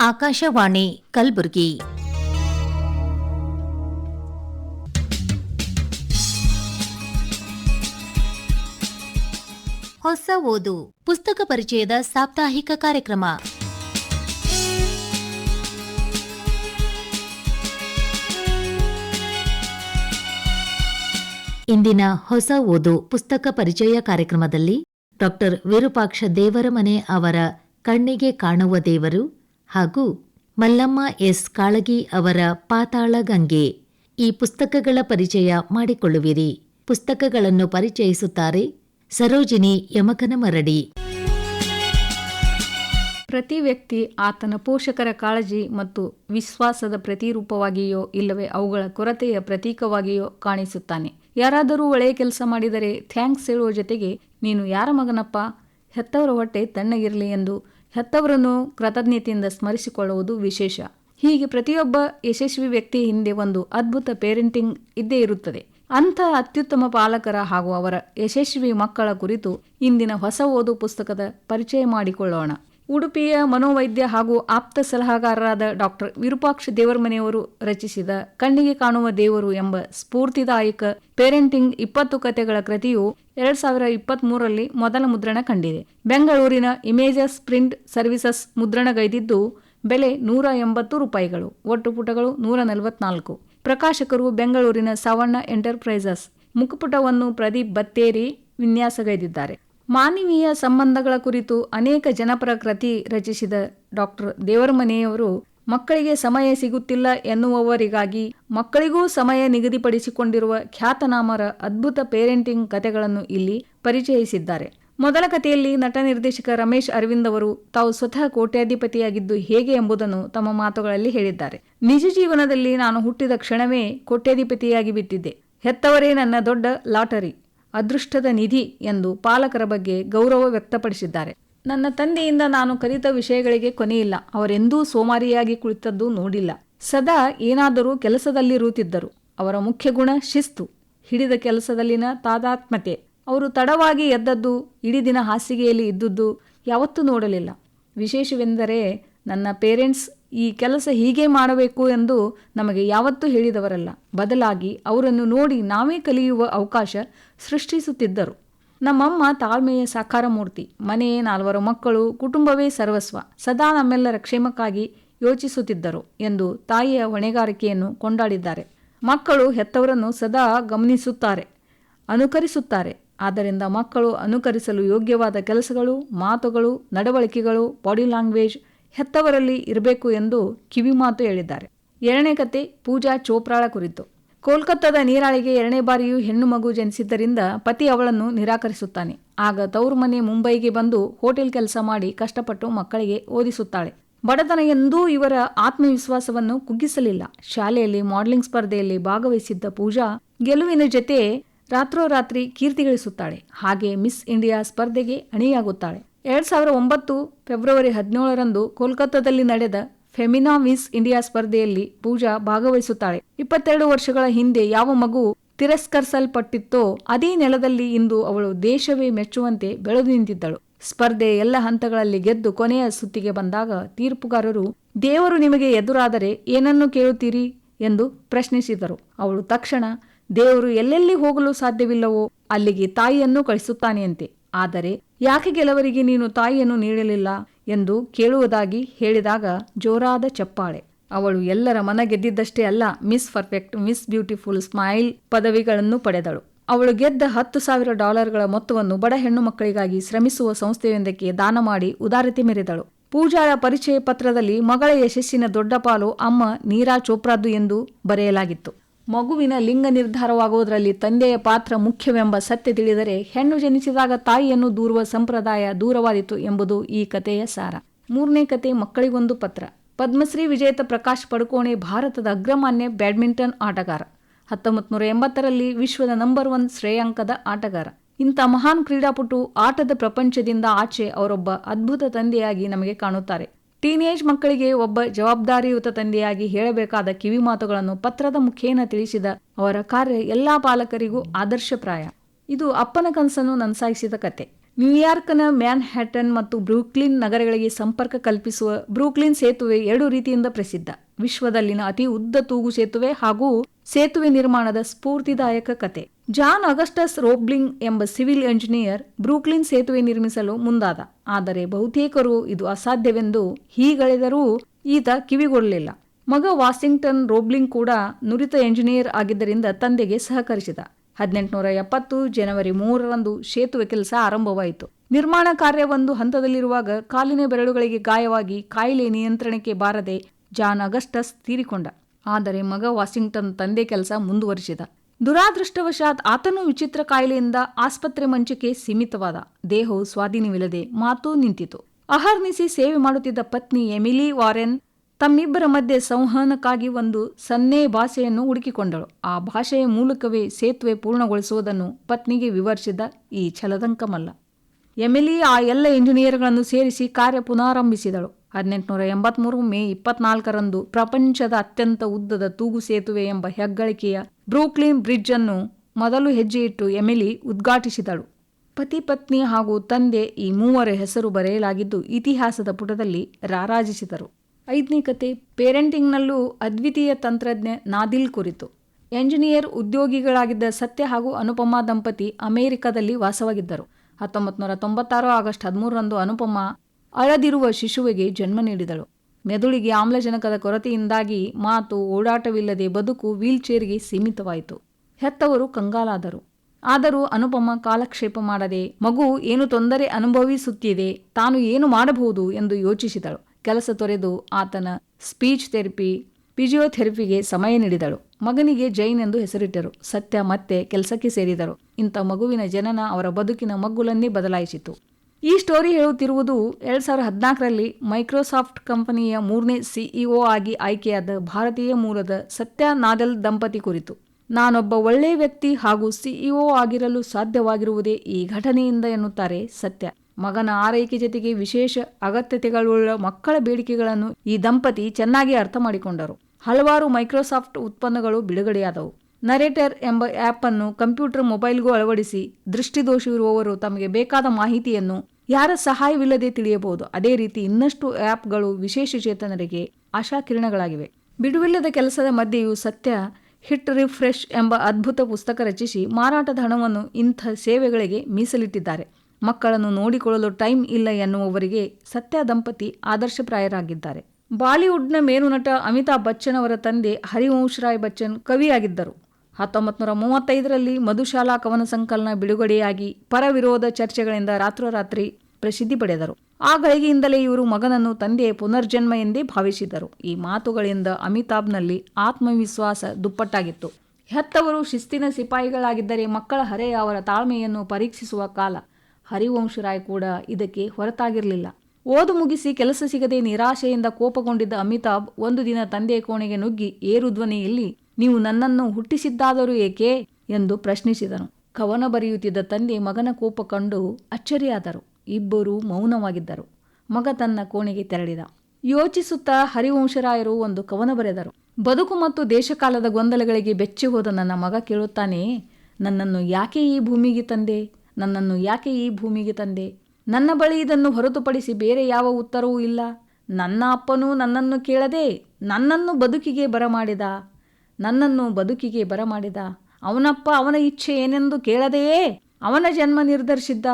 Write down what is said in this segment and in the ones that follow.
ಆಕಾಶವಾಣಿ ಕಲಬುರಗಿ. ಹೊಸ ಓದು, ಪುಸ್ತಕ ಪರಿಚಯದ ಸಾಪ್ತಾಹಿಕ ಕಾರ್ಯಕ್ರಮ. ಇಂದಿನ ಹೊಸ ಓದು, ಪುಸ್ತಕ ಪರಿಚಯ ಕಾರ್ಯಕ್ರಮದಲ್ಲಿ ಡಾಕ್ಟರ್ ವಿರೂಪಾಕ್ಷ ದೇವರಮನೆ ಅವರ ಕಣ್ಣಿಗೆ ಕಾಣುವ ದೇವರು ಹಾಗೂ ಮಲ್ಲಮ್ಮ ಎಸ್. ಕಾಳಗಿ ಅವರ ಪಾತಾಳ ಗಂಗೆ. ಈ ಪುಸ್ತಕಗಳ ಪರಿಚಯ ಮಾಡಿಕೊಳ್ಳುವಿರಿ. ಪುಸ್ತಕಗಳನ್ನು ಪರಿಚಯಿಸುತ್ತಾರೆ ಸರೋಜಿನಿ ಯಮಕನ ಮರಡಿ ಪ್ರತಿ ವ್ಯಕ್ತಿ ಆತನ ಪೋಷಕರ ಕಾಳಜಿ ಮತ್ತು ವಿಶ್ವಾಸದ ಪ್ರತಿರೂಪವಾಗಿಯೋ ಇಲ್ಲವೇ ಅವುಗಳ ಕೊರತೆಯ ಪ್ರತೀಕವಾಗಿಯೋ ಕಾಣಿಸುತ್ತಾನೆ. ಯಾರಾದರೂ ಒಳ್ಳೆಯ ಕೆಲಸ ಮಾಡಿದರೆ ಥ್ಯಾಂಕ್ಸ್ ಹೇಳುವ ಜೊತೆಗೆ, ನೀನು ಯಾರ ಮಗನಪ್ಪ? ಹೆತ್ತವರ ಹೊಟ್ಟೆ ತಣ್ಣಗಿರಲಿ ಎಂದು ಹೆತ್ತವರನ್ನು ಕೃತಜ್ಞತೆಯಿಂದ ಸ್ಮರಿಸಿಕೊಳ್ಳುವುದು ವಿಶೇಷ. ಹೀಗೆ ಪ್ರತಿಯೊಬ್ಬ ಯಶಸ್ವಿ ವ್ಯಕ್ತಿ ಹಿಂದೆ ಒಂದು ಅದ್ಭುತ ಪೇರೆಂಟಿಂಗ್ ಇದ್ದೇ ಇರುತ್ತದೆ. ಅಂಥ ಅತ್ಯುತ್ತಮ ಪಾಲಕರ ಹಾಗೂ ಅವರ ಯಶಸ್ವಿ ಮಕ್ಕಳ ಕುರಿತು ಇಂದಿನ ಹೊಸ ಓದು ಪುಸ್ತಕದ ಪರಿಚಯ ಮಾಡಿಕೊಳ್ಳೋಣ. ಉಡುಪಿಯ ಮನೋವೈದ್ಯ ಹಾಗೂ ಆಪ್ತ ಸಲಹಾಗಾರರಾದ ಡಾಕ್ಟರ್ ವಿರೂಪಾಕ್ಷ ದೇವರಮನೆಯವರು ರಚಿಸಿದ ಕಣ್ಣಿಗೆ ಕಾಣುವ ದೇವರು ಎಂಬ ಸ್ಫೂರ್ತಿದಾಯಕ ಪೇರೆಂಟಿಂಗ್ ಇಪ್ಪತ್ತು ಕಥೆಗಳ ಕೃತಿಯು ಎರಡ್ ಸಾವಿರ ಇಪ್ಪತ್ತ್ ಮೂರರಲ್ಲಿ ಮೊದಲ ಮುದ್ರಣ ಕಂಡಿದೆ. ಬೆಂಗಳೂರಿನ ಇಮೇಜಸ್ ಪ್ರಿಂಟ್ ಸರ್ವಿಸಸ್ ಮುದ್ರಣಗೈದಿದ್ದು ಬೆಲೆ ನೂರ ಎಂಬತ್ತು ರೂಪಾಯಿಗಳು, ಒಟ್ಟು ಪುಟಗಳು ನೂರ ನಲವತ್ನಾಲ್ಕು. ಪ್ರಕಾಶಕರು ಬೆಂಗಳೂರಿನ ಸವಣ್ಣ ಎಂಟರ್ಪ್ರೈಸಸ್ ಮುಖಪುಟವನ್ನು ಪ್ರದೀಪ್ ಬತ್ತೇರಿ ವಿನ್ಯಾಸಗೈದಿದ್ದಾರೆ ಮಾನವೀಯ ಸಂಬಂಧಗಳ ಕುರಿತು ಅನೇಕ ಜನಪರ ಕೃತಿ ರಚಿಸಿದ ಡಾಕ್ಟರ್ ದೇವರಮನೆಯವರು, ಮಕ್ಕಳಿಗೆ ಸಮಯ ಸಿಗುತ್ತಿಲ್ಲ ಎನ್ನುವವರಿಗಾಗಿ ಮಕ್ಕಳಿಗೂ ಸಮಯ ನಿಗದಿಪಡಿಸಿಕೊಂಡಿರುವ ಖ್ಯಾತನಾಮರ ಅದ್ಭುತ ಪೇರೆಂಟಿಂಗ್ ಕಥೆಗಳನ್ನು ಇಲ್ಲಿ ಪರಿಚಯಿಸಿದ್ದಾರೆ. ಮೊದಲ ಕಥೆಯಲ್ಲಿ ನಟ ನಿರ್ದೇಶಕ ರಮೇಶ್ ಅರವಿಂದ್ ಅವರು ತಾವು ಸ್ವತಃ ಕೋಟ್ಯಾಧಿಪತಿಯಾಗಿದ್ದು ಹೇಗೆ ಎಂಬುದನ್ನು ತಮ್ಮ ಮಾತುಗಳಲ್ಲಿ ಹೇಳಿದ್ದಾರೆ. ನಿಜ ಜೀವನದಲ್ಲಿ ನಾನು ಹುಟ್ಟಿದ ಕ್ಷಣವೇ ಕೋಟ್ಯಾಧಿಪತಿಯಾಗಿ ಬಿಟ್ಟಿದ್ದೆ ಹೆತ್ತವರೇ ನನ್ನ ದೊಡ್ಡ ಲಾಟರಿ. ಅದೃಷ್ಟದ ನಿಧಿ ಎಂದು ಪಾಲಕರ ಬಗ್ಗೆ ಗೌರವ ವ್ಯಕ್ತಪಡಿಸಿದ್ದಾರೆ. ನನ್ನ ತಂದೆಯಿಂದ ನಾನು ಕಲಿತ ವಿಷಯಗಳಿಗೆ ಕೊನೆಯಿಲ್ಲ. ಅವರೆಂದೂ ಸೋಮಾರಿಯಾಗಿ ಕುಳಿತದ್ದು ನೋಡಿಲ್ಲ. ಸದಾ ಏನಾದರೂ ಕೆಲಸದಲ್ಲಿರುತ್ತಿದ್ದರು ಅವರ ಮುಖ್ಯ ಗುಣ ಶಿಸ್ತು. ಹಿಡಿದ ಕೆಲಸದಲ್ಲಿನ ತಾದಾತ್ಮತೆ ಅವರು ತಡವಾಗಿ ಎದ್ದದ್ದು, ಇಡೀ ದಿನ ಹಾಸಿಗೆಯಲ್ಲಿ ಇದ್ದದ್ದು ಯಾವತ್ತೂ ನೋಡಲಿಲ್ಲ. ವಿಶೇಷವೆಂದರೆ ನನ್ನ ಪೇರೆಂಟ್ಸ್ ಈ ಕೆಲಸ ಹೀಗೆ ಮಾಡಬೇಕು ಎಂದು ನಮಗೆ ಯಾವತ್ತೂ ಹೇಳಿದವರಲ್ಲ. ಬದಲಾಗಿ ಅವರನ್ನು ನೋಡಿ ನಾವೇ ಕಲಿಯುವ ಅವಕಾಶ ಸೃಷ್ಟಿಸುತ್ತಿದ್ದರು. ನಮ್ಮಮ್ಮ ತಾಳ್ಮೆಯ ಸಾಕಾರ ಮೂರ್ತಿ ಮನೆಯೇ ನಾಲ್ವರು ಮಕ್ಕಳು, ಕುಟುಂಬವೇ ಸರ್ವಸ್ವ, ಸದಾ ನಮ್ಮೆಲ್ಲರ ಕ್ಷೇಮಕ್ಕಾಗಿ ಯೋಚಿಸುತ್ತಿದ್ದರು ಎಂದು ತಾಯಿಯ ಹೊಣೆಗಾರಿಕೆಯನ್ನು ಕೊಂಡಾಡಿದ್ದಾರೆ. ಮಕ್ಕಳು ಹೆತ್ತವರನ್ನು ಸದಾ ಗಮನಿಸುತ್ತಾರೆ, ಅನುಕರಿಸುತ್ತಾರೆ. ಆದ್ದರಿಂದ ಮಕ್ಕಳು ಅನುಕರಿಸಲು ಯೋಗ್ಯವಾದ ಕೆಲಸಗಳು, ಮಾತುಗಳು, ನಡವಳಿಕೆಗಳು, ಬಾಡಿ ಲ್ಯಾಂಗ್ವೇಜ್ ಹೆತ್ತವರಲ್ಲಿ ಇರಬೇಕು ಎಂದು ಕಿವಿಮಾತು ಹೇಳಿದ್ದಾರೆ. ಎರಡನೇ ಕತೆ ಪೂಜಾ ಚೋಪ್ರಾಳ ಕುರಿತು. ಕೋಲ್ಕತ್ತಾದ ನೀರಾಳಿಗೆ ಎರಡನೇ ಬಾರಿಯೂ ಹೆಣ್ಣು ಮಗು ಜನಿಸಿದ್ದರಿಂದ ಪತಿ ಅವಳನ್ನು ನಿರಾಕರಿಸುತ್ತಾನೆ. ಆಗ ತವರು ಮನೆ ಮುಂಬೈಗೆ ಬಂದು ಹೋಟೆಲ್ ಕೆಲಸ ಮಾಡಿ ಕಷ್ಟಪಟ್ಟು ಮಕ್ಕಳಿಗೆ ಓದಿಸುತ್ತಾಳೆ. ಬಡತನ ಎಂದೂ ಇವರ ಆತ್ಮವಿಶ್ವಾಸವನ್ನು ಕುಗ್ಗಿಸಲಿಲ್ಲ. ಶಾಲೆಯಲ್ಲಿ ಮಾಡೆಲಿಂಗ್ ಸ್ಪರ್ಧೆಯಲ್ಲಿ ಭಾಗವಹಿಸಿದ್ದ ಪೂಜಾ ಗೆಲುವಿನ ಜೊತೆ ರಾತ್ರೋರಾತ್ರಿ ಕೀರ್ತಿಗಳಿಸುತ್ತಾಳೆ. ಹಾಗೆ ಮಿಸ್ ಇಂಡಿಯಾ ಸ್ಪರ್ಧೆಗೆ ಅಣಿಯಾಗುತ್ತಾಳೆ. ಎರಡ್ ಸಾವಿರ ಒಂಬತ್ತು ಫೆಬ್ರವರಿ ಹದಿನೇಳರಂದು ಕೋಲ್ಕತ್ತಾದಲ್ಲಿ ನಡೆದ ಫೆಮಿನಾ ಮಿಸ್ ಇಂಡಿಯಾ ಸ್ಪರ್ಧೆಯಲ್ಲಿ ಪೂಜಾ ಭಾಗವಹಿಸುತ್ತಾಳೆ. ಇಪ್ಪತ್ತೆರಡು ವರ್ಷಗಳ ಹಿಂದೆ ಯಾವ ಮಗು ತಿರಸ್ಕರಿಸಲ್ಪಟ್ಟಿತ್ತೋ ಅದೇ ನೆಲದಲ್ಲಿ ಇಂದು ಅವಳು ದೇಶವೇ ಮೆಚ್ಚುವಂತೆ ಬೆಳೆದು ನಿಂತಿದ್ದಳು. ಸ್ಪರ್ಧೆ ಎಲ್ಲ ಹಂತಗಳಲ್ಲಿ ಗೆದ್ದು ಕೊನೆಯ ಸುತ್ತಿಗೆ ಬಂದಾಗ ತೀರ್ಪುಗಾರರು, ದೇವರು ನಿಮಗೆ ಎದುರಾದರೆ ಏನನ್ನು ಕೇಳುತ್ತೀರಿ? ಎಂದು ಪ್ರಶ್ನಿಸಿದರು. ಅವಳು ತಕ್ಷಣ, ದೇವರು ಎಲ್ಲೆಲ್ಲಿ ಹೋಗಲು ಸಾಧ್ಯವಿಲ್ಲವೋ ಅಲ್ಲಿಗೆ ತಾಯಿಯನ್ನು ಕಳಿಸುತ್ತಾನೆಯಂತೆ. ಆದರೆ ಯಾಕೆ ಕೆಲವರಿಗೆ ನೀನು ತಾಯಿಯನ್ನು ನೀಡಲಿಲ್ಲ ಎಂದು ಕೇಳುವುದಾಗಿ ಹೇಳಿದಾಗ ಜೋರಾದ ಚಪ್ಪಾಳೆ. ಅವಳು ಎಲ್ಲರ ಮನ ಗೆದ್ದಿದ್ದಷ್ಟೇ ಅಲ್ಲ miss perfect miss beautiful smile ಪದವಿಗಳನ್ನು ಪಡೆದಳು. ಅವಳು ಗೆದ್ದ ಹತ್ತು ಸಾವಿರ ಡಾಲರ್ಗಳ ಮೊತ್ತವನ್ನು ಬಡ ಹೆಣ್ಣು ಮಕ್ಕಳಿಗಾಗಿ ಶ್ರಮಿಸುವ ಸಂಸ್ಥೆಯೊಂದಕ್ಕೆ ದಾನ ಮಾಡಿ ಉದಾರತೆ ಮೆರೆದಳು. ಪೂಜಾಳ ಪರಿಚಯ ಪತ್ರದಲ್ಲಿ ಮಗಳ ಯಶಸ್ಸಿನ ದೊಡ್ಡ ಪಾಲು ಅಮ್ಮ ನೀರಾ ಚೋಪ್ರಾದ್ದು ಎಂದು ಬರೆಯಲಾಗಿತ್ತು. ಮಗುವಿನ ಲಿಂಗ ನಿರ್ಧಾರವಾಗುವುದರಲ್ಲಿ ತಂದೆಯ ಪಾತ್ರ ಮುಖ್ಯವೆಂಬ ಸತ್ಯ ತಿಳಿದರೆ ಹೆಣ್ಣು ಜನಿಸಿದಾಗ ತಾಯಿಯನ್ನು ದೂರುವ ಸಂಪ್ರದಾಯ ದೂರವಾದಿತು ಎಂಬುದು ಈ ಕಥೆಯ ಸಾರ. ಮೂರನೇ ಕತೆ ಮಕ್ಕಳಿಗೊಂದು ಪತ್ರ. ಪದ್ಮಶ್ರೀ ವಿಜೇತ ಪ್ರಕಾಶ್ ಪಡುಕೋಣೆ ಭಾರತದ ಅಗ್ರಮಾನ್ಯ ಬ್ಯಾಡ್ಮಿಂಟನ್ ಆಟಗಾರ. ಹತ್ತೊಂಬತ್ತು ನೂರ ಎಂಬತ್ತರಲ್ಲಿ ವಿಶ್ವದ ನಂಬರ್ ಒನ್ ಶ್ರೇಯಾಂಕದ ಆಟಗಾರ. ಇಂಥ ಮಹಾನ್ ಕ್ರೀಡಾಪಟು ಆಟದ ಪ್ರಪಂಚದಿಂದ ಆಚೆ ಅವರೊಬ್ಬ ಅದ್ಭುತ ತಂದೆಯಾಗಿ ನಮಗೆ ಕಾಣುತ್ತಾರೆ. ಟೀನೇಜ್ ಮಕ್ಕಳಿಗೆ ಒಬ್ಬ ಜವಾಬ್ದಾರಿಯುತ ತಂದೆಯಾಗಿ ಹೇಳಬೇಕಾದ ಕಿವಿಮಾತುಗಳನ್ನು ಪತ್ರದ ಮುಖೇನ ತಿಳಿಸಿದ ಅವರ ಕಾರ್ಯ ಎಲ್ಲಾ ಪಾಲಕರಿಗೂ ಆದರ್ಶಪ್ರಾಯ. ಇದು ಅಪ್ಪನ ಕನಸನ್ನು ನನ್ಸಾಯಿಸಿದ ಕತೆ. ನ್ಯೂಯಾರ್ಕ್ನ ಮ್ಯಾನ್ಹ್ಯಾಟನ್ ಮತ್ತು ಬ್ರೂಕ್ಲಿನ್ ನಗರಗಳಿಗೆ ಸಂಪರ್ಕ ಕಲ್ಪಿಸುವ ಬ್ರೂಕ್ಲಿನ್ ಸೇತುವೆ ಎರಡು ರೀತಿಯಿಂದ ಪ್ರಸಿದ್ಧ. ವಿಶ್ವದಲ್ಲಿನ ಅತಿ ಉದ್ದ ತೂಗು ಸೇತುವೆ ಹಾಗೂ ಸೇತುವೆ ನಿರ್ಮಾಣದ ಸ್ಫೂರ್ತಿದಾಯಕ ಕತೆ. ಜಾನ್ ಅಗಸ್ಟಸ್ ರೋಬ್ಲಿಂಗ್ ಎಂಬ ಸಿವಿಲ್ ಎಂಜಿನಿಯರ್ ಬ್ರೂಕ್ಲಿನ್ ಸೇತುವೆ ನಿರ್ಮಿಸಲು ಮುಂದಾದ. ಆದರೆ ಬಹುತೇಕರು ಇದು ಅಸಾಧ್ಯವೆಂದು ಹೀಗಳೆದರೂ ಈತ ಕಿವಿಗೊಳ್ಳಲಿಲ್ಲ. ಮಗ ವಾಷಿಂಗ್ಟನ್ ರೋಬ್ಲಿಂಗ್ ಕೂಡ ನುರಿತ ಎಂಜಿನಿಯರ್ ಆಗಿದ್ದರಿಂದ ತಂದೆಗೆ ಸಹಕರಿಸಿದ. ಹದಿನೆಂಟುನೂರ ಎಪ್ಪತ್ತು ಜನವರಿ ಮೂರರಂದು ಸೇತುವೆ ಕೆಲಸ ಆರಂಭವಾಯಿತು. ನಿರ್ಮಾಣ ಕಾರ್ಯ ಒಂದು ಹಂತದಲ್ಲಿರುವಾಗ ಕಾಲಿನ ಬೆರಳುಗಳಿಗೆ ಗಾಯವಾಗಿ ಕಾಯಿಲೆ ನಿಯಂತ್ರಣಕ್ಕೆ ಬಾರದೆ ಜಾನ್ ಅಗಸ್ಟಸ್ ತೀರಿಕೊಂಡ. ಆದರೆ ಮಗ ವಾಷಿಂಗ್ಟನ್ ತಂದೆ ಕೆಲಸ ಮುಂದುವರಿಸಿದ. ದುರಾದೃಷ್ಟವಶಾತ್ ಆತನು ವಿಚಿತ್ರ ಕಾಯಿಲೆಯಿಂದ ಆಸ್ಪತ್ರೆ ಮಂಚಕ್ಕೆ ಸೀಮಿತವಾದ. ದೇಹವು ಸ್ವಾಧೀನವಿಲ್ಲದೆ ಮಾತು ನಿಂತಿತು. ಅಹರ್ನಿಸಿ ಸೇವೆ ಮಾಡುತ್ತಿದ್ದ ಪತ್ನಿ ಎಮಿಲಿ ವಾರೆನ್ ತಮ್ಮಿಬ್ಬರ ಮಧ್ಯೆ ಸಂವಹನಕ್ಕಾಗಿ ಒಂದು ಸನ್ನೆ ಭಾಷೆಯನ್ನು ಹುಡುಕಿಕೊಂಡಳು. ಆ ಭಾಷೆಯ ಮೂಲಕವೇ ಸೇತುವೆ ಪೂರ್ಣಗೊಳಿಸುವುದನ್ನು ಪತ್ನಿಗೆ ವಿವರಿಸಿದ ಈ ಛಲದಂಕಮಲ್ಲ. ಎಮಿಲಿ ಆ ಎಲ್ಲ ಇಂಜಿನಿಯರ್ಗಳನ್ನು ಸೇರಿಸಿ ಕಾರ್ಯ ಪುನರಾರಂಭಿಸಿದಳು ಹದಿನೆಂಟುನೂರ ಎಂಬತ್ಮೂರು ಮೇ ಇಪ್ಪತ್ನಾಲ್ಕರಂದು ಪ್ರಪಂಚದ ಅತ್ಯಂತ ಉದ್ದದ ತೂಗು ಸೇತುವೆ ಎಂಬ ಹೆಗ್ಗಳಿಕೆಯ ಬ್ರೂಕ್ಲಿನ್ ಬ್ರಿಡ್ಜ್ ಅನ್ನು ಮೊದಲು ಹೆಜ್ಜೆಯಿಟ್ಟು ಎಮಿಲಿ ಉದ್ಘಾಟಿಸಿದಳು. ಪತಿ ಪತ್ನಿ ಹಾಗೂ ತಂದೆ ಈ ಮೂವರ ಹೆಸರು ಬರೆಯಲಾಗಿದ್ದು ಇತಿಹಾಸದ ಪುಟದಲ್ಲಿ ರಾರಾಜಿಸಿದರು. ಐದನೇ ಕತೆ, ಪೇರೆಂಟಿಂಗ್ನಲ್ಲೂ ಅದ್ವಿತೀಯ ತಂತ್ರಜ್ಞ ನಾದಿಲ್ ಕುರಿತು. ಎಂಜಿನಿಯರ್ ಉದ್ಯೋಗಿಗಳಾಗಿದ್ದ ಸತ್ಯ ಹಾಗೂ ಅನುಪಮಾ ದಂಪತಿ ಅಮೆರಿಕದಲ್ಲಿ ವಾಸವಾಗಿದ್ದರು. ಹತ್ತೊಂಬತ್ತು ನೂರ ತೊಂಬತ್ತಾರು ಆಗಸ್ಟ್ ಹದಿಮೂರರಂದು ಅನುಪಮ ಅಳದಿರುವ ಶಿಶುವಿಗೆ ಜನ್ಮ ನೀಡಿದಳು. ಮೆದುಳಿಗೆ ಆಮ್ಲಜನಕದ ಕೊರತೆಯಿಂದಾಗಿ ಮಾತು ಓಡಾಟವಿಲ್ಲದೆ ಬದುಕು ವೀಲ್ಚೇರ್ಗೆ ಸೀಮಿತವಾಯಿತು. ಹೆತ್ತವರು ಕಂಗಾಲಾದರು. ಆದರೂ ಅನುಪಮ ಕಾಲಕ್ಷೇಪ ಮಾಡದೆ, ಮಗು, ಏನು ತೊಂದರೆ ಅನುಭವಿಸುತ್ತಿದೆ? ತಾನು ಏನು ಮಾಡಬಹುದು? ಎಂದು ಯೋಚಿಸಿದಳು. ಕೆಲಸ ತೊರೆದು ಆತನ ಸ್ಪೀಚ್ ಥೆರಪಿ ಫಿಜಿಯೋಥೆರಪಿಗೆ ಸಮಯ ನೀಡಿದಳು. ಮಗನಿಗೆ ಜೈನ್ ಎಂದು ಹೆಸರಿಟ್ಟರು. ಸತ್ಯ ಮತ್ತೆ ಕೆಲಸಕ್ಕೆ ಸೇರಿದರು. ಇಂಥ ಮಗುವಿನ ಜನನ ಅವರ ಬದುಕಿನ ಮಗ್ಗುಲನ್ನೇ ಬದಲಾಯಿಸಿತು. ಈ ಸ್ಟೋರಿ ಹೇಳುತ್ತಿರುವುದು ಎರಡು ಸಾವಿರದ ಹದಿನಾಲ್ಕರಲ್ಲಿ ಮೈಕ್ರೋಸಾಫ್ಟ್ ಕಂಪನಿಯ ಮೂರನೇ ಸಿಇಒ ಆಗಿ ಆಯ್ಕೆಯಾದ ಭಾರತೀಯ ಮೂಲದ ಸತ್ಯ ನಾದಲ್ ದಂಪತಿ ಕುರಿತು. ನಾನೊಬ್ಬ ಒಳ್ಳೆಯ ವ್ಯಕ್ತಿ ಹಾಗೂ ಸಿಇಒ ಆಗಿರಲು ಸಾಧ್ಯವಾಗಿರುವುದೇ ಈ ಘಟನೆಯಿಂದ ಎನ್ನುತ್ತಾರೆ ಸತ್ಯ. ಮಗನ ಆರೈಕೆ ಜೊತೆಗೆ ವಿಶೇಷ ಅಗತ್ಯತೆಗಳುಳ್ಳ ಮಕ್ಕಳ ಬೇಡಿಕೆಗಳನ್ನು ಈ ದಂಪತಿ ಚೆನ್ನಾಗಿ ಅರ್ಥ ಮಾಡಿಕೊಂಡರು ಹಲವಾರು ಮೈಕ್ರೋಸಾಫ್ಟ್ ಉತ್ಪನ್ನಗಳು ಬಿಡುಗಡೆಯಾದವು. ನರೇಟರ್ ಎಂಬ ಆ್ಯಪ್ ಅನ್ನು ಕಂಪ್ಯೂಟರ್ ಮೊಬೈಲ್ಗೂ ಅಳವಡಿಸಿ ದೃಷ್ಟಿದೋಷವಿರುವವರು ತಮಗೆ ಬೇಕಾದ ಮಾಹಿತಿಯನ್ನು ಯಾರ ಸಹಾಯವಿಲ್ಲದೆ ತಿಳಿಯಬಹುದು. ಅದೇ ರೀತಿ ಇನ್ನಷ್ಟು ಆ್ಯಪ್ಗಳು ವಿಶೇಷ ಚೇತನರಿಗೆ ಆಶಾಕಿರಣಗಳಾಗಿವೆ ಬಿಡುವಿಲ್ಲದ ಕೆಲಸದ ಮಧ್ಯೆಯೂ ಸತ್ಯ ಹಿಟ್ ರಿಫ್ರೆಶ್ ಎಂಬ ಅದ್ಭುತ ಪುಸ್ತಕ ರಚಿಸಿ ಮಾರಾಟದ ಹಣವನ್ನು ಇಂಥ ಸೇವೆಗಳಿಗೆ ಮೀಸಲಿಟ್ಟಿದ್ದಾರೆ. ಮಕ್ಕಳನ್ನು ನೋಡಿಕೊಳ್ಳಲು ಟೈಮ್ ಇಲ್ಲ ಎನ್ನುವವರಿಗೆ ಸತ್ಯ ದಂಪತಿ ಆದರ್ಶಪ್ರಾಯರಾಗಿದ್ದಾರೆ. ಬಾಲಿವುಡ್ನ ಮೇರುನಟ ಅಮಿತಾಬ್ ಬಚ್ಚನ್ ಅವರ ತಂದೆ ಹರಿವಂಶ್ ರಾಯ್ ಬಚ್ಚನ್ ಕವಿಯಾಗಿದ್ದರು. ಹತ್ತೊಂಬತ್ತು ನೂರ ಮೂವತ್ತೈದರಲ್ಲಿ ಮಧುಶಾಲಾ ಕವನ ಸಂಕಲನ ಬಿಡುಗಡೆಯಾಗಿ ಪರವಿರೋಧ ಚರ್ಚೆಗಳಿಂದ ರಾತ್ರೋರಾತ್ರಿ ಪ್ರಸಿದ್ಧಿ ಪಡೆದರು. ಆ ಗಳಿಗೆಯಿಂದಲೇ ಇವರು ಮಗನನ್ನು ತಂದೆಯ ಪುನರ್ಜನ್ಮ ಎಂದೇ ಭಾವಿಸಿದರು. ಈ ಮಾತುಗಳಿಂದ ಅಮಿತಾಬ್ನಲ್ಲಿ ಆತ್ಮವಿಶ್ವಾಸ ದುಪ್ಪಟ್ಟಾಗಿತ್ತು. ಹೆತ್ತವರು ಶಿಸ್ತಿನ ಸಿಪಾಯಿಗಳಾಗಿದ್ದರೆ ಮಕ್ಕಳ ಹರೆಯ ಅವರ ತಾಳ್ಮೆಯನ್ನು ಪರೀಕ್ಷಿಸುವ ಕಾಲ ಹರಿವಂಶರಾಯ್ ಕೂಡ ಇದಕ್ಕೆ ಹೊರತಾಗಿರಲಿಲ್ಲ. ಓದು ಮುಗಿಸಿ ಕೆಲಸ ಸಿಗದೆ ನಿರಾಶೆಯಿಂದ ಕೋಪಗೊಂಡಿದ್ದ ಅಮಿತಾಬ್ ಒಂದು ದಿನ ತಂದೆಯ ಕೋಣೆಗೆ ನುಗ್ಗಿ ಏರು ಧ್ವನಿಯಲ್ಲಿ ನೀವು ನನ್ನನ್ನು ಹುಟ್ಟಿಸಿದ್ದಾದರೂ ಏಕೆ ಎಂದು ಪ್ರಶ್ನಿಸಿದನು. ಕವನ ಬರೆಯುತ್ತಿದ್ದ ತಂದೆ ಮಗನ ಕೋಪ ಕಂಡು ಅಚ್ಚರಿಯಾದರು. ಇಬ್ಬರೂ ಮೌನವಾಗಿದ್ದರು. ಮಗ ತನ್ನ ಕೋಣೆಗೆ ತೆರಳಿದ. ಯೋಚಿಸುತ್ತಾ ಹರಿವಂಶರಾಯರು ಒಂದು ಕವನ ಬರೆದರು. ಬದುಕು ಮತ್ತು ದೇಶಕಾಲದ ಗೊಂದಲಗಳಿಗೆ ಬೆಚ್ಚಿ ಹೋದ ನನ್ನ ಮಗ ಕೇಳುತ್ತಾನೆ, ನನ್ನನ್ನು ಯಾಕೆ ಈ ಭೂಮಿಗೆ ತಂದೆ? ನನ್ನನ್ನು ಯಾಕೆ ಈ ಭೂಮಿಗೆ ತಂದೆ? ನನ್ನ ಬಳಿ ಇದನ್ನು ಹೊರತುಪಡಿಸಿ ಬೇರೆ ಯಾವ ಉತ್ತರವೂ ಇಲ್ಲ. ನನ್ನ ಅಪ್ಪನೂ ನನ್ನನ್ನು ಕೇಳದೆ ನನ್ನನ್ನು ಬದುಕಿಗೆ ಬರಮಾಡಿದ. ನನ್ನನ್ನು ಬದುಕಿಗೆ ಬರಮಾಡಿದ. ಅವನಪ್ಪ ಅವನ ಇಚ್ಛೆ ಏನೆಂದು ಕೇಳದೆಯೇ? ಅವನ ಜನ್ಮ ನಿರ್ಧರಿಸಿದ್ದ.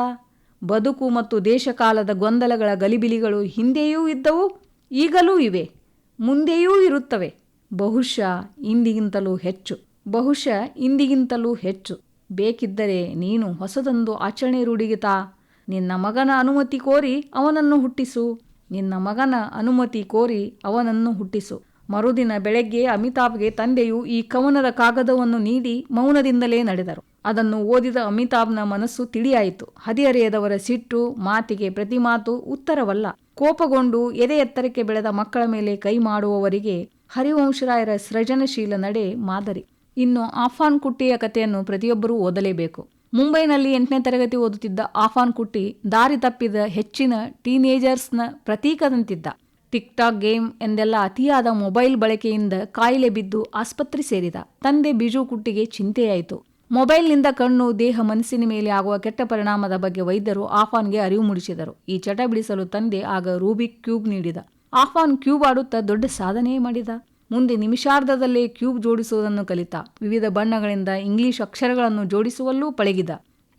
ಬದುಕು ಮತ್ತು ದೇಶಕಾಲದ ಗೊಂದಲಗಳ ಗಲಿಬಿಲಿಗಳು ಹಿಂದೆಯೂ ಇದ್ದವು, ಈಗಲೂ ಇವೆ, ಮುಂದೆಯೂ ಇರುತ್ತವೆ. ಬಹುಶಃ ಇಂದಿಗಿಂತಲೂ ಹೆಚ್ಚು. ಬಹುಶಃ ಇಂದಿಗಿಂತಲೂ ಹೆಚ್ಚು. ಬೇಕಿದ್ದರೆ ನೀನು ಹೊಸದೊಂದು ಆಚರಣೆ ರೂಢಿಗಿತಾ. ನಿನ್ನ ಮಗನ ಅನುಮತಿ ಕೋರಿ ಅವನನ್ನು ಹುಟ್ಟಿಸು. ನಿನ್ನ ಮಗನ ಅನುಮತಿ ಕೋರಿ ಅವನನ್ನು ಹುಟ್ಟಿಸು. ಮರುದಿನ ಬೆಳಗ್ಗೆ ಅಮಿತಾಬ್ಗೆ ತಂದೆಯು ಈ ಕವನದ ಕಾಗದವನ್ನು ನೀಡಿ ಮೌನದಿಂದಲೇ ನಡೆದರು. ಅದನ್ನು ಓದಿದ ಅಮಿತಾಬ್ನ ಮನಸ್ಸು ತಿಳಿಯಾಯಿತು. ಹದಿಹರೆಯದವರ ಸಿಟ್ಟು, ಮಾತಿಗೆ ಪ್ರತಿ ಮಾತು ಉತ್ತರವಲ್ಲ. ಕೋಪಗೊಂಡು ಎದೆ ಎತ್ತರಕ್ಕೆ ಬೆಳೆದ ಮಕ್ಕಳ ಮೇಲೆ ಕೈ ಮಾಡುವವರಿಗೆ ಹರಿವಂಶರಾಯರ ಸೃಜನಶೀಲ ನಡೆ ಮಾದರಿ. ಇನ್ನು ಆಫಾನ್ ಕುಟ್ಟಿಯ ಕಥೆಯನ್ನು ಪ್ರತಿಯೊಬ್ಬರೂ ಓದಲೇಬೇಕು. ಮುಂಬೈನಲ್ಲಿ ಎಂಟನೇ ತರಗತಿ ಓದುತ್ತಿದ್ದ ಆಫಾನ್ ಕುಟ್ಟಿ ದಾರಿ ತಪ್ಪಿದ ಹೆಚ್ಚಿನ ಟೀನೇಜರ್ಸ್ನ ಪ್ರತೀಕದಂತಿದ್ದ. ಟಿಕ್ ಟಾಕ್ ಗೇಮ್ ಎಂದೆಲ್ಲ ಅತಿಯಾದ ಮೊಬೈಲ್ ಬಳಕೆಯಿಂದ ಕಾಯಿಲೆ ಬಿದ್ದು ಆಸ್ಪತ್ರೆ ಸೇರಿದ. ತಂದೆ ಬಿಜು ಕುಟ್ಟಿಗೆ ಚಿಂತೆಯಾಯಿತು. ಮೊಬೈಲ್ನಿಂದ ಕಣ್ಣು, ದೇಹ, ಮನಸ್ಸಿನ ಮೇಲೆ ಆಗುವ ಕೆಟ್ಟ ಪರಿಣಾಮದ ಬಗ್ಗೆ ವೈದ್ಯರು ಆಫಾನ್ಗೆ ಅರಿವು ಮೂಡಿಸಿದರು. ಈ ಚಟ ಬಿಡಿಸಲು ತಂದೆ ಆಗ ರೂಬಿಕ್ ಕ್ಯೂಬ್ ನೀಡಿದ. ಆಫಾನ್ ಕ್ಯೂಬ್ ಆಡುತ್ತಾ ದೊಡ್ಡ ಸಾಧನೆಯೇ ಮಾಡಿದ. ಮುಂದೆ ನಿಮಿಷಾರ್ಧದಲ್ಲೇ ಕ್ಯೂಬ್ ಜೋಡಿಸುವುದನ್ನು ಕಲಿತ. ವಿವಿಧ ಬಣ್ಣಗಳಿಂದ ಇಂಗ್ಲಿಷ್ ಅಕ್ಷರಗಳನ್ನು ಜೋಡಿಸುವಲ್ಲೂ ಪಳಗಿದ.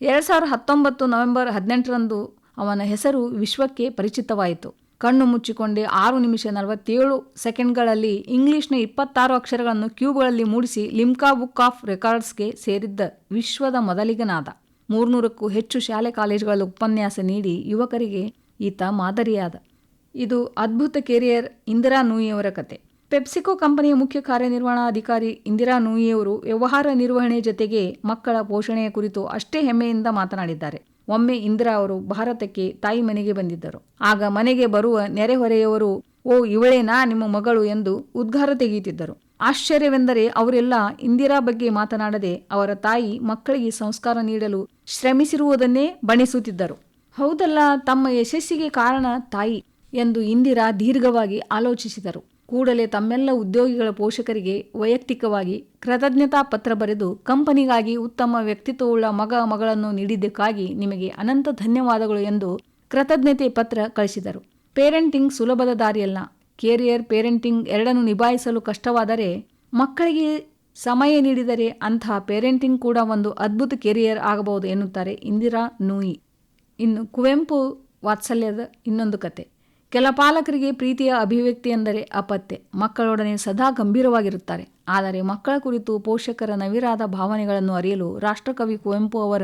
ಎರಡ್ ಸಾವಿರದ ಹತ್ತೊಂಬತ್ತು ನವೆಂಬರ್ ಹದಿನೆಂಟರಂದು ಅವನ ಹೆಸರು ವಿಶ್ವಕ್ಕೆ ಪರಿಚಿತವಾಯಿತು. ಕಣ್ಣು ಮುಚ್ಚಿಕೊಂಡೇ ಆರು ನಿಮಿಷ ನಲವತ್ತೇಳು ಸೆಕೆಂಡ್ಗಳಲ್ಲಿ ಇಂಗ್ಲಿಷ್ನ ಇಪ್ಪತ್ತಾರು ಅಕ್ಷರಗಳನ್ನು ಕ್ಯೂಬ್ಗಳಲ್ಲಿ ಮೂಡಿಸಿ ಲಿಮ್ಕಾ ಬುಕ್ ಆಫ್ ರೆಕಾರ್ಡ್ಸ್ಗೆ ಸೇರಿದ್ದ ವಿಶ್ವದ ಮೊದಲಿಗನಾದ. ಮೂರ್ನೂರಕ್ಕೂ ಹೆಚ್ಚು ಶಾಲೆ ಕಾಲೇಜುಗಳಲ್ಲಿ ಉಪನ್ಯಾಸ ನೀಡಿ ಯುವಕರಿಗೆ ಈತ ಮಾದರಿಯಾದ. ಇದು ಅದ್ಭುತ ಕೆರಿಯರ್ ಇಂದಿರಾ ನೂಯಿಯವರ ಕತೆ. ಪೆಪ್ಸಿಕೋ ಕಂಪನಿಯ ಮುಖ್ಯ ಕಾರ್ಯನಿರ್ವಹಣಾಧಿಕಾರಿ ಇಂದಿರಾ ನೂಯಿಯವರು ವ್ಯವಹಾರ ನಿರ್ವಹಣೆ ಜೊತೆಗೆ ಮಕ್ಕಳ ಪೋಷಣೆಯ ಕುರಿತು ಅಷ್ಟೇ ಹೆಮ್ಮೆಯಿಂದ ಮಾತನಾಡಿದ್ದಾರೆ. ಒಮ್ಮೆ ಇಂದಿರಾ ಅವರು ಭಾರತಕ್ಕೆ ತಾಯಿ ಮನೆಗೆ ಬಂದಿದ್ದರು. ಆಗ ಮನೆಗೆ ಬರುವ ನೆರೆಹೊರೆಯವರು, ಓ ಇವಳೇನಾ ನಿಮ್ಮ ಮಗಳು ಎಂದು ಉದ್ಗಾರ ತೆಗೆಯುತ್ತಿದ್ದರು. ಆಶ್ಚರ್ಯವೆಂದರೆ ಅವರೆಲ್ಲ ಇಂದಿರಾ ಬಗ್ಗೆ ಮಾತನಾಡದೆ ಅವರ ತಾಯಿ ಮಕ್ಕಳಿಗೆ ಸಂಸ್ಕಾರ ನೀಡಲು ಶ್ರಮಿಸಿರುವುದನ್ನೇ ಬಣಿಸುತ್ತಿದ್ದರು ಹೌದಲ್ಲ, ತಮ್ಮ ಯಶಸ್ಸಿಗೆ ಕಾರಣ ತಾಯಿ ಎಂದು ಇಂದಿರಾ ದೀರ್ಘವಾಗಿ ಆಲೋಚಿಸಿದರು. ಕೂಡಲೇ ತಮ್ಮೆಲ್ಲ ಉದ್ಯೋಗಿಗಳ ಪೋಷಕರಿಗೆ ವೈಯಕ್ತಿಕವಾಗಿ ಕೃತಜ್ಞತಾ ಪತ್ರ ಬರೆದು ಕಂಪನಿಗಾಗಿ ಉತ್ತಮ ವ್ಯಕ್ತಿತ್ವವುಳ್ಳ ಮಗ ಮಗಳನ್ನು ನೀಡಿದ್ದಕ್ಕಾಗಿ ನಿಮಗೆ ಅನಂತ ಧನ್ಯವಾದಗಳು ಎಂದು ಕೃತಜ್ಞತೆ ಪತ್ರ ಕಳಿಸಿದರು. ಪೇರೆಂಟಿಂಗ್ ಸುಲಭದ ದಾರಿಯಲ್ಲ. ಕೇರಿಯರ್ ಪೇರೆಂಟಿಂಗ್ ಎರಡನ್ನು ನಿಭಾಯಿಸಲು ಕಷ್ಟವಾದರೆ ಮಕ್ಕಳಿಗೆ ಸಮಯ ನೀಡಿದರೆ ಅಂತಹ ಪೇರೆಂಟಿಂಗ್ ಕೂಡ ಒಂದು ಅದ್ಭುತ ಕೆರಿಯರ್ ಆಗಬಹುದು ಎನ್ನುತ್ತಾರೆ ಇಂದಿರಾ ನೂಯಿ. ಇನ್ನು ಕುವೆಂಪು ವಾತ್ಸಲ್ಯದ ಇನ್ನೊಂದು ಕತೆ. ಕೆಲ ಪಾಲಕರಿಗೆ ಪ್ರೀತಿಯ ಅಭಿವ್ಯಕ್ತಿ ಎಂದರೆ ಅಪತ್ಯೆ ಮಕ್ಕಳೊಡನೆ ಸದಾ ಗಂಭೀರವಾಗಿರುತ್ತಾರೆ. ಆದರೆ ಮಕ್ಕಳ ಕುರಿತು ಪೋಷಕರ ನವಿರಾದ ಭಾವನೆಗಳನ್ನು ಅರಿಯಲು ರಾಷ್ಟ್ರಕವಿ ಕುವೆಂಪು ಅವರ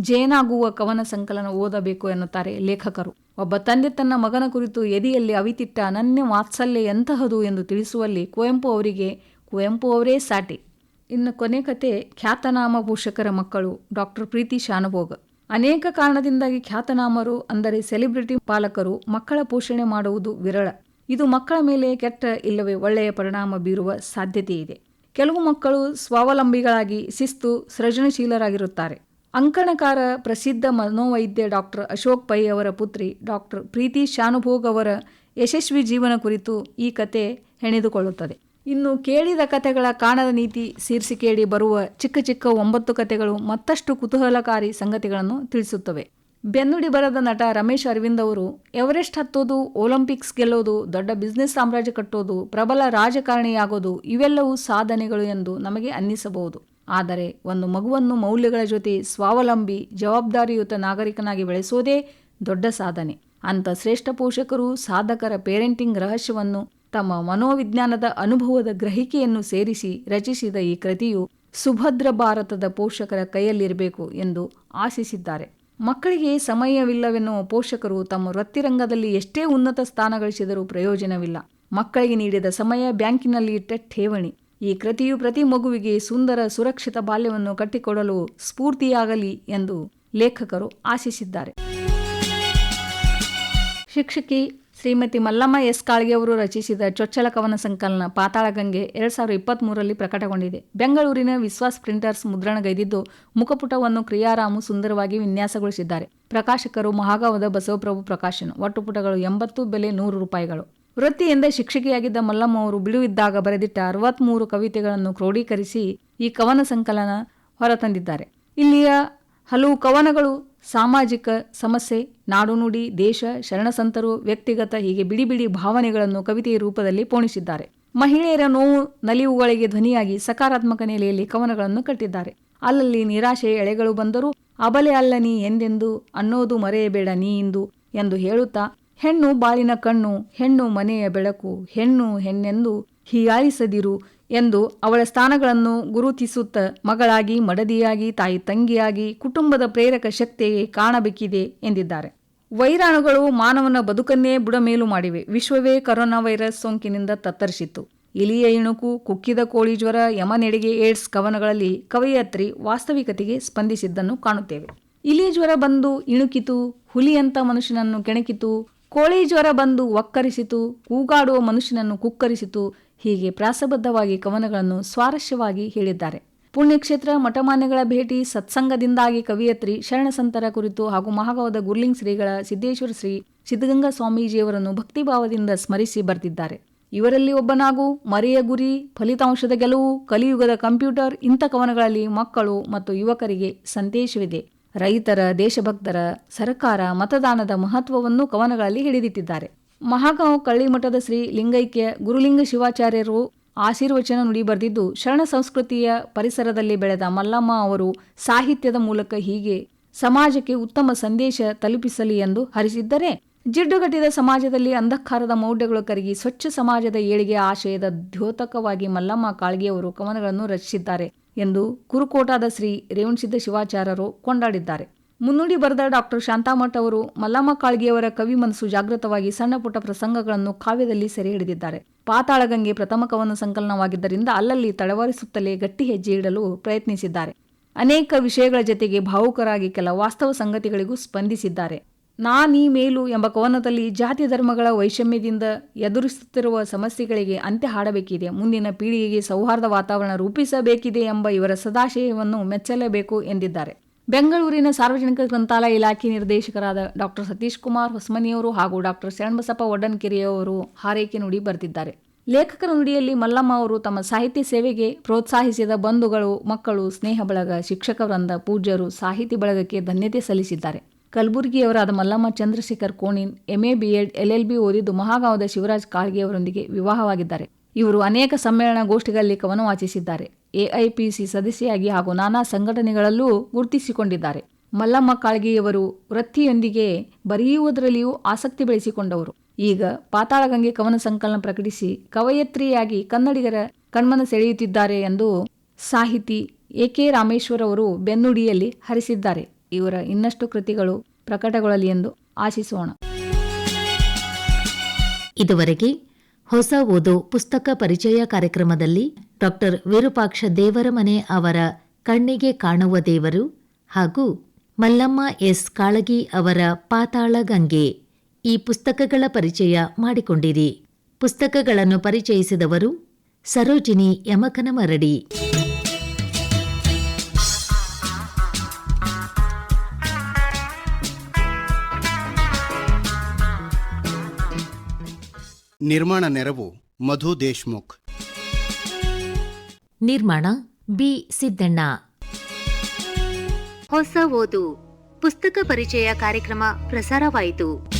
ಜೇನಾಗುವ ಕವನ ಸಂಕಲನ ಓದಬೇಕು ಎನ್ನುತ್ತಾರೆ ಲೇಖಕರು. ಒಬ್ಬ ತಂದೆ ತನ್ನ ಮಗನ ಕುರಿತು ಎದೆಯಲ್ಲಿ ಅವಿತಿಟ್ಟ ಅನನ್ಯ ವಾತ್ಸಲ್ಯ ಎಂತಹದು ಎಂದು ತಿಳಿಸುವಲ್ಲಿ ಕುವೆಂಪು ಅವರಿಗೆ ಕುವೆಂಪು ಅವರೇ ಸಾಟಿ. ಇನ್ನು ಕೊನೆ ಕತೆ ಖ್ಯಾತನಾಮ ಪೋಷಕರ ಮಕ್ಕಳು ಡಾಕ್ಟರ್ ಪ್ರೀತಿ ಶಾನುಭೋಗ. ಅನೇಕ ಕಾರಣದಿಂದಾಗಿ ಖ್ಯಾತನಾಮರು, ಅಂದರೆ ಸೆಲೆಬ್ರಿಟಿ ಪಾಲಕರು, ಮಕ್ಕಳ ಪೋಷಣೆ ಮಾಡುವುದು ವಿರಳ. ಇದು ಮಕ್ಕಳ ಮೇಲೆ ಕೆಟ್ಟ ಇಲ್ಲವೇ ಒಳ್ಳೆಯ ಪರಿಣಾಮ ಬೀರುವ ಸಾಧ್ಯತೆ ಇದೆ ಕೆಲವು ಮಕ್ಕಳು ಸ್ವಾವಲಂಬಿಗಳಾಗಿ ಶಿಸ್ತು, ಸೃಜನಶೀಲರಾಗಿರುತ್ತಾರೆ. ಅಂಕಣಕಾರ ಪ್ರಸಿದ್ಧ ಮನೋವೈದ್ಯ ಡಾಕ್ಟರ್ ಅಶೋಕ್ ಪೈ ಅವರ ಪುತ್ರಿ ಡಾಕ್ಟರ್ ಪ್ರೀತಿ ಶಾನುಭೋಗ್ ಅವರ ಯಶಸ್ವಿ ಜೀವನ ಕುರಿತು ಈ ಕತೆ ಹೆಣೆದುಕೊಳ್ಳುತ್ತದೆ. ಇನ್ನು ಕೇಳಿದ ಕಥೆಗಳ ಕಾಣದ ನೀತಿ ಶೀರ್ಷಿಕೆಯಡಿ ಬರುವ ಚಿಕ್ಕ ಚಿಕ್ಕ ಒಂಬತ್ತು ಕಥೆಗಳು ಮತ್ತಷ್ಟು ಕುತೂಹಲಕಾರಿ ಸಂಗತಿಗಳನ್ನು ತಿಳಿಸುತ್ತವೆ. ಬೆನ್ನುಡಿ ಬರದ ನಟ ರಮೇಶ್ ಅರವಿಂದ್ ಅವರು ಎವರೆಸ್ಟ್ ಹತ್ತೋದು, ಒಲಿಂಪಿಕ್ಸ್ ಗೆಲ್ಲೋದು, ದೊಡ್ಡ ಬಿಸ್ನೆಸ್ ಸಾಮ್ರಾಜ್ಯ ಕಟ್ಟೋದು, ಪ್ರಬಲ ರಾಜಕಾರಣಿಯಾಗೋದು ಇವೆಲ್ಲವೂ ಸಾಧನೆಗಳು ಎಂದು ನಮಗೆ ಅನ್ನಿಸಬಹುದು. ಆದರೆ ಒಂದು ಮಗುವನ್ನು ಮೌಲ್ಯಗಳ ಜೊತೆ ಸ್ವಾವಲಂಬಿ, ಜವಾಬ್ದಾರಿಯುತ ನಾಗರಿಕನಾಗಿ ಬೆಳೆಸೋದೇ ದೊಡ್ಡ ಸಾಧನೆ. ಅಂತ ಶ್ರೇಷ್ಠ ಪೋಷಕರು ಸಾಧಕರ ಪೇರೆಂಟಿಂಗ್ ರಹಸ್ಯವನ್ನು ತಮ್ಮ ಮನೋವಿಜ್ಞಾನದ ಅನುಭವದ ಗ್ರಹಿಕೆಯನ್ನು ಸೇರಿಸಿ ರಚಿಸಿದ ಈ ಕೃತಿಯು ಸುಭದ್ರ ಭಾರತದ ಪೋಷಕರ ಕೈಯಲ್ಲಿರಬೇಕು ಎಂದು ಆಶಿಸಿದ್ದಾರೆ. ಮಕ್ಕಳಿಗೆ ಸಮಯವಿಲ್ಲವೆನ್ನುವ ಪೋಷಕರು ತಮ್ಮ ವೃತ್ತಿರಂಗದಲ್ಲಿ ಎಷ್ಟೇ ಉನ್ನತ ಸ್ಥಾನ ಗಳಿಸಿದರೂ ಪ್ರಯೋಜನವಿಲ್ಲ. ಮಕ್ಕಳಿಗೆ ನೀಡಿದ ಸಮಯ ಬ್ಯಾಂಕಿನಲ್ಲಿ ಇಟ್ಟ ಠೇವಣಿ. ಈ ಕೃತಿಯು ಪ್ರತಿ ಮಗುವಿಗೆ ಸುಂದರ ಸುರಕ್ಷಿತ ಬಾಲ್ಯವನ್ನು ಕಟ್ಟಿಕೊಡಲು ಸ್ಫೂರ್ತಿಯಾಗಲಿ ಎಂದು ಲೇಖಕರು ಆಶಿಸಿದ್ದಾರೆ. ಶಿಕ್ಷಕಿ ಶ್ರೀಮತಿ ಮಲ್ಲಮ್ಮ ಎಸ್. ಕಾಳ್ಗೆ ಅವರು ರಚಿಸಿದ ಚೊಚ್ಚಲ ಕವನ ಸಂಕಲನ ಪಾತಾಳಗಂಗೆ ಎರಡು ಸಾವಿರದ ಇಪ್ಪತ್ತ್ಮೂರರಲ್ಲಿ ಪ್ರಕಟಗೊಂಡಿದೆ. ಬೆಂಗಳೂರಿನ ವಿಶ್ವಾಸ್ ಪ್ರಿಂಟರ್ಸ್ ಮುದ್ರಣಗೈದಿದ್ದು ಮುಖಪುಟವನ್ನು ಕ್ರಿಯಾರಾಮು ಸುಂದರವಾಗಿ ವಿನ್ಯಾಸಗೊಳಿಸಿದ್ದಾರೆ. ಪ್ರಕಾಶಕರು ಮಹಾಗಾವದ ಬಸವಪ್ರಭು ಪ್ರಕಾಶನ್, ಒಟ್ಟು ಪುಟಗಳು ಎಂಬತ್ತು, ಬೆಲೆ ನೂರು ರೂಪಾಯಿಗಳು. ವೃತ್ತಿಯಿಂದ ಶಿಕ್ಷಕಿಯಾಗಿದ್ದ ಮಲ್ಲಮ್ಮ ಅವರು ಬಿಡುವಿದ್ದಾಗ ಬರೆದಿಟ್ಟ ಅರವತ್ತ್ಮೂರು ಕವಿತೆಗಳನ್ನು ಕ್ರೋಢೀಕರಿಸಿ ಈ ಕವನ ಸಂಕಲನ ಹೊರತಂದಿದ್ದಾರೆ. ಇಲ್ಲಿಯ ಹಲವು ಕವನಗಳು ಸಾಮಾಜಿಕ ಸಮಸ್ಯೆ, ನಾಡುನುಡಿ, ದೇಶ, ಶರಣಸಂತರು, ವ್ಯಕ್ತಿಗತ ಹೀಗೆ ಬಿಡಿ ಬಿಡಿ ಭಾವನೆಗಳನ್ನು ಕವಿತೆಯ ರೂಪದಲ್ಲಿ ಪೋಣಿಸಿದ್ದಾರೆ. ಮಹಿಳೆಯರ ನೋವು ನಲಿವುಗಳಿಗೆ ಧ್ವನಿಯಾಗಿ ಸಕಾರಾತ್ಮಕ ನೆಲೆಯಲ್ಲಿ ಕವನಗಳನ್ನು ಕಟ್ಟಿದ್ದಾರೆ. ಅಲ್ಲಲ್ಲಿ ನಿರಾಶೆ ಎಳೆಗಳು ಬಂದರೂ ಅಬಲೆ ಅಲ್ಲ ನೀ ಎಂದೆಂದು ಅನ್ನೋದು ಮರೆಯಬೇಡ ನೀ ಇಂದು ಎಂದು ಹೇಳುತ್ತಾ, ಹೆಣ್ಣು ಬಾಳಿನ ಕಣ್ಣು, ಹೆಣ್ಣು ಮನೆಯ ಬೆಳಕು, ಹೆಣ್ಣು ಹೆಣ್ಣೆಂದು ಹೀಯಾಳಿಸದಿರು ಎಂದು ಅವಳ ಸ್ಥಾನಗಳನ್ನು ಗುರುತಿಸುತ್ತ ಮಗಳಾಗಿ, ಮಡದಿಯಾಗಿ, ತಾಯಿ ತಂಗಿಯಾಗಿ, ಕುಟುಂಬದ ಪ್ರೇರಕ ಶಕ್ತಿಯೇ ಕಾಣಬೇಕಿದೆ ಎಂದಿದ್ದಾರೆ. ವೈರಾಣುಗಳು ಮಾನವನ ಬದುಕನ್ನೇ ಬುಡಮೇಲು ಮಾಡಿವೆ. ವಿಶ್ವವೇ ಕರೋನಾ ವೈರಸ್ ಸೋಂಕಿನಿಂದ ತತ್ತರಿಸಿತ್ತು. ಇಲಿಯ ಇಣುಕು, ಕುಕ್ಕಿದ ಕೋಳಿ ಜ್ವರ, ಯಮನೆಡೆಗೆ ಏಡ್ಸ್ ಕವನಗಳಲ್ಲಿ ಕವಯತ್ರಿ ವಾಸ್ತವಿಕತೆಗೆ ಸ್ಪಂದಿಸಿದ್ದನ್ನು ಕಾಣುತ್ತೇವೆ. ಇಲಿ ಜ್ವರ ಬಂದು ಇಣುಕಿತು, ಹುಲಿಯಂತ ಮನುಷ್ಯನನ್ನು ಕೆಣಕಿತು, ಕೋಳಿ ಜ್ವರ ಬಂದು ಒಕ್ಕರಿಸಿತು, ಕೂಗಾಡುವ ಮನುಷ್ಯನನ್ನು ಕುಕ್ಕರಿಸಿತು ಹೀಗೆ ಪ್ರಾಸಬದ್ಧವಾಗಿ ಕವನಗಳನ್ನು ಸ್ವಾರಸ್ಯವಾಗಿ ಹೇಳಿದ್ದಾರೆ. ಪುಣ್ಯಕ್ಷೇತ್ರ, ಮಠಮಾನ್ಯಗಳ ಭೇಟಿ, ಸತ್ಸಂಗದಿಂದಾಗಿ ಕವಿಯತ್ರಿ, ಶರಣಸಂತರ ಕುರಿತು ಹಾಗೂ ಮಹಾಗವದ ಗುರ್ಲಿಂಗ್ ಶ್ರೀಗಳ ಸಿದ್ದೇಶ್ವರ ಶ್ರೀ ಸಿದ್ಧಗಂಗಾ ಸ್ವಾಮೀಜಿಯವರನ್ನು ಭಕ್ತಿಭಾವದಿಂದ ಸ್ಮರಿಸಿ ಬರೆದಿದ್ದಾರೆ ಇವರಲ್ಲಿ ಒಬ್ಬನಾಗು ಮರೆಯ ಗುರಿ ಫಲಿತಾಂಶದ ಗೆಲುವು, ಕಲಿಯುಗದ ಕಂಪ್ಯೂಟರ್, ಇಂಥ ಕವನಗಳಲ್ಲಿ ಮಕ್ಕಳು ಮತ್ತು ಯುವಕರಿಗೆ ಸಂದೇಶವಿದೆ. ರೈತರ, ದೇಶಭಕ್ತರ, ಸರ್ಕಾರ ಮತದಾನದ ಮಹತ್ವವನ್ನು ಕವನಗಳಲ್ಲಿ ಹಿಡಿದಿಟ್ಟಿದ್ದಾರೆ ಮಹಾಗಾಂವ್ ಕಳ್ಳಿಮಠದ ಶ್ರೀ ಲಿಂಗೈಕ್ಯ ಗುರುಲಿಂಗ ಶಿವಾಚಾರ್ಯರು ಆಶೀರ್ವಚನ ನುಡಿ ಬರೆದಿದ್ದು, ಶರಣ ಸಂಸ್ಕೃತಿಯ ಪರಿಸರದಲ್ಲಿ ಬೆಳೆದ ಮಲ್ಲಮ್ಮ ಅವರು ಸಾಹಿತ್ಯದ ಮೂಲಕ ಹೀಗೆ ಸಮಾಜಕ್ಕೆ ಉತ್ತಮ ಸಂದೇಶ ತಲುಪಿಸಲಿ ಎಂದು ಹರಿಸಿದ್ದರೆ, ಜಿಡ್ಡುಗಟ್ಟಿದ ಸಮಾಜದಲ್ಲಿ ಅಂಧಕಾರದ ಮೌಢ್ಯಗಳು ಕರಗಿ ಸ್ವಚ್ಛ ಸಮಾಜದ ಏಳಿಗೆ ಆಶಯದ ದ್ಯೋತಕವಾಗಿ ಮಲ್ಲಮ್ಮ ಕಾಳ್ಗೆಯವರು ಕವನಗಳನ್ನು ರಚಿಸಿದ್ದಾರೆ ಎಂದು ಕುರುಕೋಟಾದ ಶ್ರೀ ರೇವಣಸಿದ್ದ ಶಿವಾಚಾರ್ಯರು ಕೊಂಡಾಡಿದ್ದಾರೆ. ಮುನ್ನುಡಿ ಬರೆದ ಡಾಕ್ಟರ್ ಶಾಂತಾಮಠ್ ಅವರು ಮಲ್ಲಮ್ಮ ಕಾಳ್ಗೆಯವರ ಕವಿ ಮನಸ್ಸು ಜಾಗೃತವಾಗಿ ಸಣ್ಣ ಪುಟ್ಟ ಪ್ರಸಂಗಗಳನ್ನು ಕಾವ್ಯದಲ್ಲಿ ಸೆರೆ ಹಿಡಿದಿದ್ದಾರೆ. ಪಾತಾಳಗಂಗೆ ಪ್ರಥಮ ಕವನ ಸಂಕಲನವಾಗಿದ್ದರಿಂದ ಅಲ್ಲಲ್ಲಿ ತಳವಾರಿಸುತ್ತಲೇ ಗಟ್ಟಿ ಹೆಜ್ಜೆ ಇಡಲು ಪ್ರಯತ್ನಿಸಿದ್ದಾರೆ. ಅನೇಕ ವಿಷಯಗಳ ಜೊತೆಗೆ ಭಾವುಕರಾಗಿ ಕೆಲ ವಾಸ್ತವ ಸಂಗತಿಗಳಿಗೂ ಸ್ಪಂದಿಸಿದ್ದಾರೆ. ನಾನೀ ಮೇಲು ಎಂಬ ಕವನದಲ್ಲಿ ಜಾತಿ ಧರ್ಮಗಳ ವೈಷಮ್ಯದಿಂದ ಎದುರಿಸುತ್ತಿರುವ ಸಮಸ್ಯೆಗಳಿಗೆ ಅಂತ್ಯ ಹಾಡಬೇಕಿದೆ. ಮುಂದಿನ ಪೀಳಿಗೆಗೆ ಸೌಹಾರ್ದ ವಾತಾವರಣ ರೂಪಿಸಬೇಕಿದೆ ಎಂಬ ಇವರ ಸದಾಶಯವನ್ನು ಮೆಚ್ಚಲೇಬೇಕು ಎಂದಿದ್ದಾರೆ. ಬೆಂಗಳೂರಿನ ಸಾರ್ವಜನಿಕ ಗ್ರಂಥಾಲಯ ಇಲಾಖೆ ನಿರ್ದೇಶಕರಾದ ಡಾಕ್ಟರ್ ಸತೀಶ್ ಕುಮಾರ್ ಹೊಸಮನಿಯವರು ಹಾಗೂ ಡಾಕ್ಟರ್ ಶರಣಬಸಪ್ಪ ಒಡನ್ಕೆರೆಯವರು ಹಾರೈಕೆ ನುಡಿ ಬರೆದಿದ್ದಾರೆ. ಲೇಖಕರ ನುಡಿಯಲ್ಲಿ ಮಲ್ಲಮ್ಮ ಅವರು ತಮ್ಮ ಸಾಹಿತ್ಯ ಸೇವೆಗೆ ಪ್ರೋತ್ಸಾಹಿಸಿದ ಬಂಧುಗಳು, ಮಕ್ಕಳು, ಸ್ನೇಹ ಬಳಗ, ಶಿಕ್ಷಕ ವೃಂದ, ಪೂಜ್ಯರು ಸಾಹಿತಿ ಬಳಗಕ್ಕೆ ಧನ್ಯತೆ ಸಲ್ಲಿಸಿದ್ದಾರೆ. ಕಲಬುರಗಿಯವರಾದ Mallamma Chandrashekhar Konin MA BEd LLB ಓದಿದ್ದು ಮಹಾಗಾಂವದ ಶಿವರಾಜ್ ಕಾಳ್ಗೆಯವರೊಂದಿಗೆ ವಿವಾಹವಾಗಿದ್ದಾರೆ. ಇವರು ಅನೇಕ ಸಮ್ಮೇಳನ ಗೋಷ್ಠಿಗಳಲ್ಲಿ ಕವನ ವಾಚಿಸಿದ್ದಾರೆ. ಎಐಪಿಸಿ ಸದಸ್ಯೆಯಾಗಿ ಹಾಗೂ ನಾನಾ ಸಂಘಟನೆಗಳಲ್ಲೂ ಗುರುತಿಸಿಕೊಂಡಿದ್ದಾರೆ. ಮಲ್ಲಮ್ಮ ಕಾಳ್ಗೆಯವರು ವೃತ್ತಿಯೊಂದಿಗೆ ಬರೆಯುವುದರಲ್ಲಿಯೂ ಆಸಕ್ತಿ ಬೆಳೆಸಿಕೊಂಡವರು. ಈಗ ಪಾತಾಳಗಂಗೆ ಕವನ ಸಂಕಲನ ಪ್ರಕಟಿಸಿ ಕವಯತ್ರಿಯಾಗಿ ಕನ್ನಡಿಗರ ಕಣ್ಮನ ಸೆಳೆಯುತ್ತಿದ್ದಾರೆ ಎಂದು ಸಾಹಿತಿ ಎ ಕೆ ರಾಮೇಶ್ವರ್ ಅವರು ಬೆನ್ನುಡಿಯಲ್ಲಿ ಹರಿಸಿದ್ದಾರೆ. ಇವರ ಇನ್ನಷ್ಟು ಕೃತಿಗಳು ಪ್ರಕಟಗೊಳ್ಳಲಿ ಎಂದು ಆಶಿಸೋಣ. ಇದುವರೆಗೆ ಹೊಸ ಓದು ಪುಸ್ತಕ ಪರಿಚಯ ಕಾರ್ಯಕ್ರಮದಲ್ಲಿ ಡಾಕ್ಟರ್ ವಿರೂಪಾಕ್ಷ ದೇವರಮನೆ ಅವರ ಕಣ್ಣಿಗೆ ಕಾಣುವ ದೇವರು ಹಾಗೂ ಮಲ್ಲಮ್ಮ ಎಸ್. ಕಾಳಗಿ ಅವರ ಪಾತಾಳ ಗಂಗೆ ಈ ಪುಸ್ತಕಗಳ ಪರಿಚಯ ಮಾಡಿಕೊಂಡಿರಿ. ಪುಸ್ತಕಗಳನ್ನು ಪರಿಚಯಿಸಿದವರು ಸರೋಜಿನಿ ಯಮಕನಮರಡಿ. ನಿರ್ಮಾಣ ನೆರವು ಮಧು ದೇಶ್ಮುಖ್. ನಿರ್ಮಾಣ ಬಿ ಸಿದ್ದಣ್ಣ. ಹೊಸ ಓದು. ಪುಸ್ತಕ ಪರಿಚಯ ಕಾರ್ಯಕ್ರಮ ಪ್ರಸಾರವಾಯಿತು.